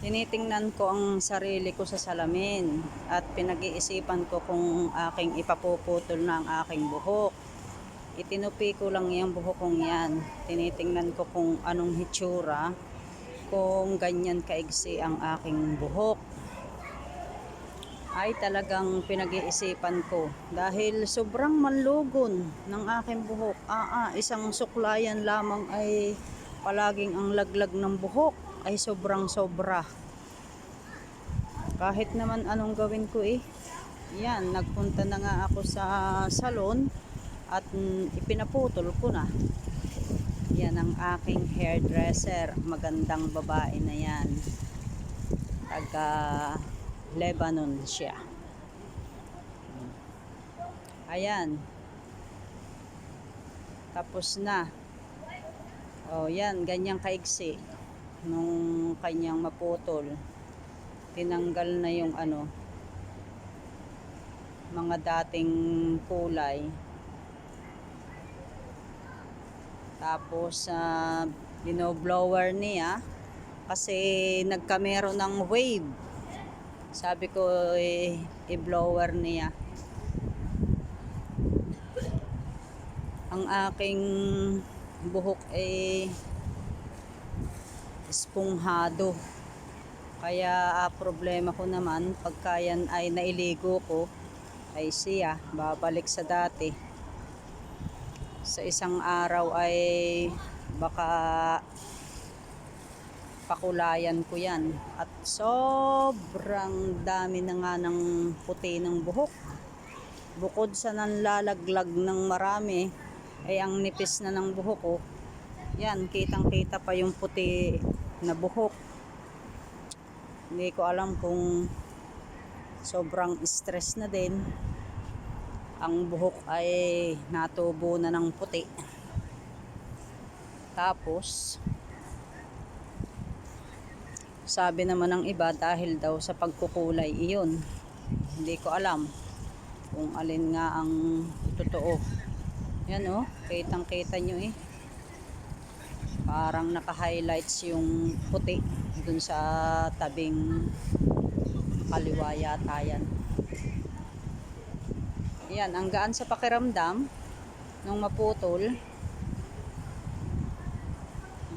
Tinitingnan ko ang sarili ko sa salamin at pinag-iisipan ko kung aking ipapuputol na ang aking buhok. Itinupi ko lang yung buhok kong yan. Tinitingnan ko kung anong hitsura, kung ganyan kaigsi ang aking buhok. Ay talagang pinag-iisipan ko dahil sobrang manlugon ng aking buhok. Ah, ah, isang suklayan lamang ay palaging ang laglag ng buhok ay sobrang sobra. Kahit naman anong gawin ko eh. Yan, nagpunta na nga ako sa salon at mm, ipinaputol ko na. Yan ang aking hairdresser. Magandang babae na yan. Taga Lebanon siya. Ayan. Tapos na. Oh, yan, ganyang kaigsi nung kanyang maputol. Tinanggal na yung ano mga dating kulay. Tapos uh, blower niya kasi nagkamero ng wave. Sabi ko eh, i-blower niya. Ang aking buhok ay esponghado. Kaya ah, problema ko naman pagka yan ay nailigo ko ay siya babalik sa dati. Sa isang araw ay baka pakulayan ko yan. At sobrang dami na nga ng puti ng buhok. Bukod sa nanlalaglag ng marami, ay ang nipis na ng buhok ko. Yan, kitang kita pa yung puti na buhok. Hindi ko alam kung sobrang stress na din. Ang buhok ay natubo na ng puti. Tapos, sabi naman ng iba dahil daw sa pagkukulay iyon. Hindi ko alam kung alin nga ang totoo. Yan oh, kitang kita nyo eh. Parang naka-highlights yung puti dun sa tabing kaliwa yata yan. Yan, ang gaan sa pakiramdam nung maputol.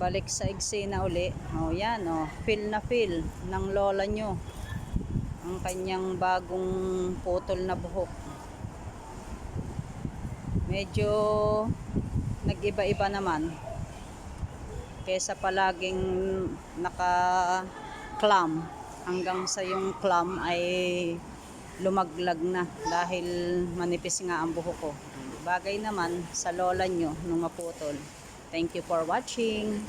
Balik sa eksena uli. O oh, yan, oh, feel na feel ng lola nyo. Ang kanyang bagong putol na buhok. Medyo nag-iba-iba naman kesa palaging naka-clam hanggang sa yung clam ay lumaglag na dahil manipis nga ang buhok ko. Bagay naman sa lola nyo nung maputol. Thank you for watching.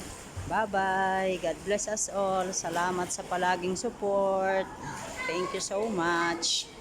Bye-bye. God bless us all. Salamat sa palaging support. Thank you so much.